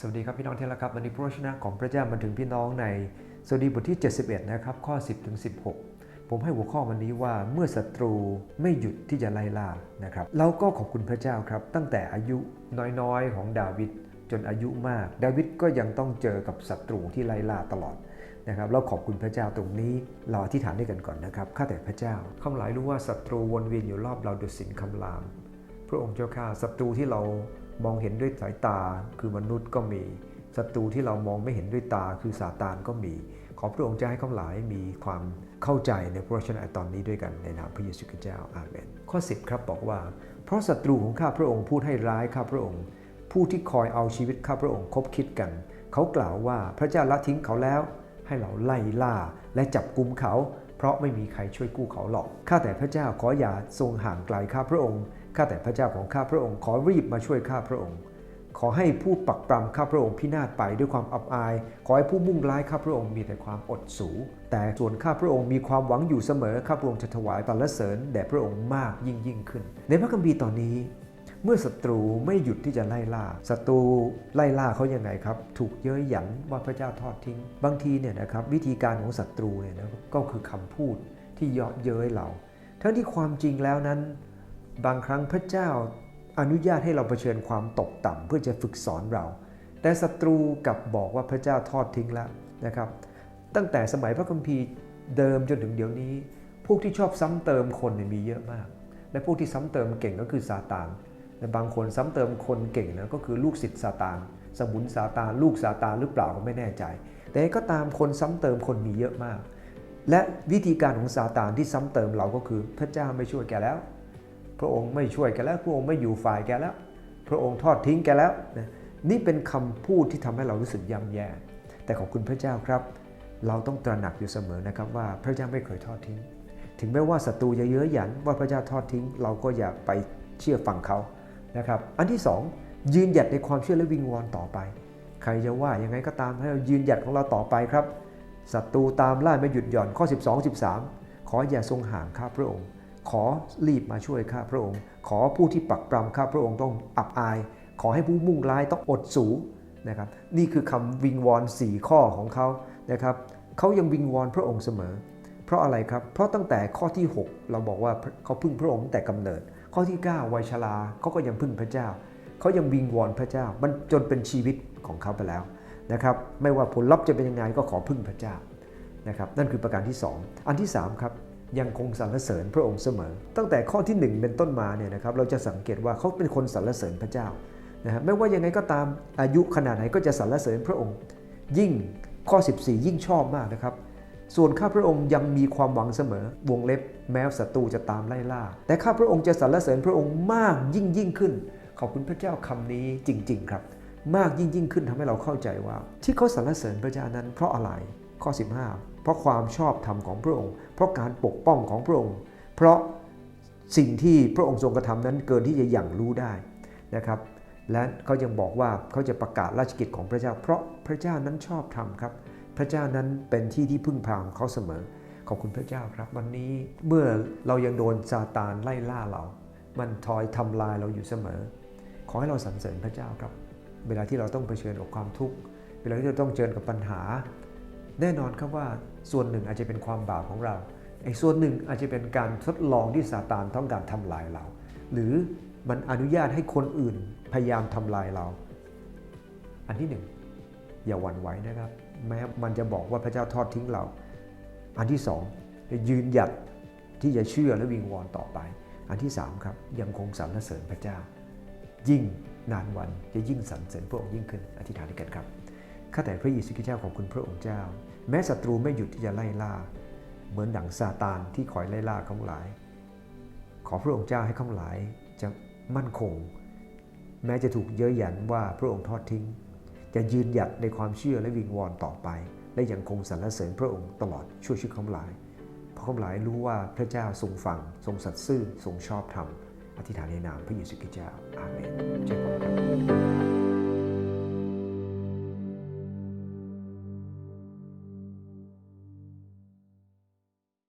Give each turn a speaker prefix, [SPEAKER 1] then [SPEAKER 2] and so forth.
[SPEAKER 1] สวัสดีครับพี่น้องที่รักครับวันนี้พระวจนะของพระเจ้ามาถึงพี่น้องในสดีบทที่ 71 นะครับ ข้อ 10ถึง16 ผมให้หัวข้อวันนี้ว่าเมื่อศัตรูไม่หยุดที่จะไล่ล่านะครับเราก็ขอบคุณพระเจ้าครับ ตั้งแต่อายุน้อยๆของดาวิดจนอายุมาก ดาวิดก็ยังต้องเจอกับศัตรูที่ไล่ล่าตลอดนะครับเราขอบคุณพระเจ้าตรงนี้เราอธิษฐานด้วยกันก่อนนะครับข้าแต่พระเจ้าข้าหลายรู้ว่าศัตรูวนเวียนอยู่รอบเราดุสินคำราม พระองค์เจ้าข้าศัตรูที่เรา มองเห็นด้วยสายตาคือมนุษย์ก็มีศัตรูที่เรามองไม่เห็นด้วยตาคือซาตานก็มี ขอพระองค์จะให้ข้าหลายมีความเข้าใจในพระวจนะตอนนี้ด้วยกันในนามพระเยซูคริสต์เจ้าอาเมนข้อ 10 ครับบอกว่า เพราะศัตรูของข้าพระองค์พูดให้ร้ายข้าพระองค์ ผู้ที่คอยเอาชีวิตข้าพระองค์คบคิดกัน เขากล่าวว่าพระเจ้าละทิ้งเขาแล้ว ให้เราไล่ล่าและจับกุมเขา เพราะไม่มีใครช่วยกู้เขาหรอก ข้าแต่พระเจ้าขออย่าทรงห่างไกลข้าพระองค์ ข้าแต่พระเจ้าของข้าพระองค์ขอรีบมาช่วยข้าพระองค์ ขอให้ผู้ปักปรำข้าพระองค์พินาศไปด้วยความอับอาย ขอให้ผู้มุ่งร้ายข้าพระองค์มีแต่ความอดสู แต่ส่วนข้าพระองค์มีความหวังอยู่เสมอข้าพระองค์จะถวายสรรเสริญแด่พระองค์มากยิ่งยิ่งขึ้น ในพระคัมภีร์ตอนนี้ เมื่อศัตรูไม่หยุดที่จะไล่ล่าศัตรูไล่ล่าเขายังไงครับ ถูกเย้ยหยันว่าพระเจ้าทอดทิ้ง บางทีเนี่ยนะครับวิธีการของศัตรูเนี่ยนะก็คือคำพูดที่เยาะเย้ยเรา ทั้งที่ความจริงแล้วนั้น บางครั้งพระเจ้าอนุญาตให้เราเผชิญความตกต่ำเพื่อจะฝึกสอนเรา แต่ศัตรูกลับบอกว่าพระเจ้าทอดทิ้งแล้วนะครับ ตั้งแต่สมัยพระคัมภีร์เดิมจนถึงเดี๋ยวนี้ พวกที่ชอบซ้ำเติมคนเนี่ยมีเยอะมาก และพวกที่ซ้ำเติมเก่งก็คือซาตาน บางคนซ้ำเติมคนเก่งนะก็คือลูกศิษย์ซาตานสมุนซาตานลูกซาตานหรือเปล่าก็ไม่แน่ใจ แต่ก็ตามคนซ้ำเติมคนมีเยอะมาก และวิธีการของซาตานที่ซ้ำเติมเราก็คือพระเจ้าไม่ช่วยแกแล้ว พระองค์ไม่ช่วยแกแล้ว พระองค์ไม่อยู่ฝ่ายแกแล้ว พระองค์ทอดทิ้งแกแล้วนี่เป็นคำพูดที่ทำให้เรารู้สึกย่ำแย่ แต่ขอบคุณพระเจ้าครับ เราต้องตระหนักอยู่เสมอนะครับว่าพระเจ้าไม่เคยทอดทิ้ง ถึงแม้ว่าศัตรูจะเย้ยหยันว่าพระเจ้าทอดทิ้ง เราก็อย่าไปเชื่อฟังเขา นะครับอันที่สองยืนหยัดในความเชื่อและวิงวอนต่อไป ใครจะว่ายังไงก็ตามให้เรายืนหยัดของเราต่อไปครับศัตรูตามล่าไม่หยุดหย่อนข้อ 12 13 ขออย่าทรงห่างข้าพระองค์ ขอรีบมาช่วยข้าพระองค์ ขอผู้ที่ปักปรำข้าพระองค์ต้องอับอาย ขอให้ผู้มุ่งร้ายต้องอดสูนะครับนี่คือคำวิงวอน 4 ข้อของเขานะครับเขายังวิงวอนพระองค์เสมอ เพราะอะไรครับ เพราะตั้งแต่ข้อที่ 6 เราบอกว่าเขาพึ่งพระองค์แต่กำเนิด ข้อที่ 9 วัยชราเขาก็ยังพึ่งพระเจ้า เขายังวิงวอนพระเจ้า มันจนเป็นชีวิตของเขาไปแล้วนะครับ ไม่ว่าผลลัพธ์จะเป็นยังไงก็ขอพึ่งพระเจ้านะครับ นั่นคือประการที่ 2 อันที่ 3 ครับ ยังคงสรรเสริญพระองค์เสมอ ตั้งแต่ข้อที่ 1 เป็นต้นมาเนี่ยนะครับ เราจะสังเกตว่าเขาเป็นคนสรรเสริญพระเจ้านะฮะ ไม่ว่ายังไงก็ตามอายุขนาดไหนก็จะสรรเสริญพระองค์ ยิ่งข้อ 14 ยิ่งชอบมากนะครับ ส่วนข้าพระองค์ยังมีความหวังเสมอ วงเล็บแม้ศัตรูจะตามไล่ล่า แต่ข้าพระองค์จะสรรเสริญพระองค์มากยิ่งยิ่งขึ้น ขอบคุณพระเจ้าคำนี้จริง ๆ ครับ มากยิ่งยิ่งขึ้นทำให้เราเข้าใจว่า ที่เขาสรรเสริญพระเจ้านั้นเพราะอะไร ข้อ 15 เพราะความชอบธรรมของพระองค์ เพราะการปกป้องของพระองค์ เพราะสิ่งที่พระองค์ทรงกระทำนั้นเกินที่จะอย่างรู้ได้นะครับและเขายังบอกว่าเขาจะประกาศราชกิจของพระเจ้า เพราะพระเจ้านั้นชอบธรรมครับ พระเจ้านั้นเป็นที่ที่พึ่งพาของเขาเสมอ ขอบคุณพระเจ้าครับ วันนี้เมื่อเรายังโดนซาตานไล่ล่าเรา มันทอยทำลายเราอยู่เสมอ ขอให้เราสรรเสริญพระเจ้าครับ เวลาที่เราต้องเผชิญกับความทุกข์ เวลาที่เราต้องเจอกับปัญหา แน่นอนครับว่าส่วนหนึ่งอาจจะเป็นความบาปของเราไอ้ส่วนหนึ่งอาจจะเป็นการทดลองที่ซาตานต้องการทำลายเรา หรือมันอนุญาตให้คนอื่นพยายามทำลายเรา อันที่หนึ่งอย่าหวั่นไหวนะครับ แม้มันจะบอกว่าพระเจ้าทอดทิ้งเรา อันที่สองยืนหยัดที่จะเชื่อและวิงวอนต่อไป อันที่สามครับยังคงสรรเสริญพระเจ้า ยิ่งนานวันจะยิ่งสรรเสริญพระองค์ยิ่งขึ้นอธิษฐานด้วยกันครับข้าแต่พระเยซูคริสต์เจ้าของคุณพระองค์เจ้า แม้ศัตรูไม่หยุดที่จะไล่ล่า เหมือนดั่งซาตานที่คอยไล่ล่าข้างหลาย ขอพระองค์เจ้าให้ข้างหลายจะมั่นคง แม้จะถูกเย้ยหยันว่าพระองค์ทอดทิ้ง จะยืนหยัดในความเชื่อและวิงวอนต่อไป และยังคงสรรเสริญพระองค์ตลอดชั่วชีวิตของหลาย เพราะของหลายรู้ว่าพระเจ้าทรงฟัง ทรงสัตย์ซื่อทรงชอบธรรมอธิษฐานในนามพระเยซูคริสต์เจ้าอาเมนเจ้าขอบคุณครับ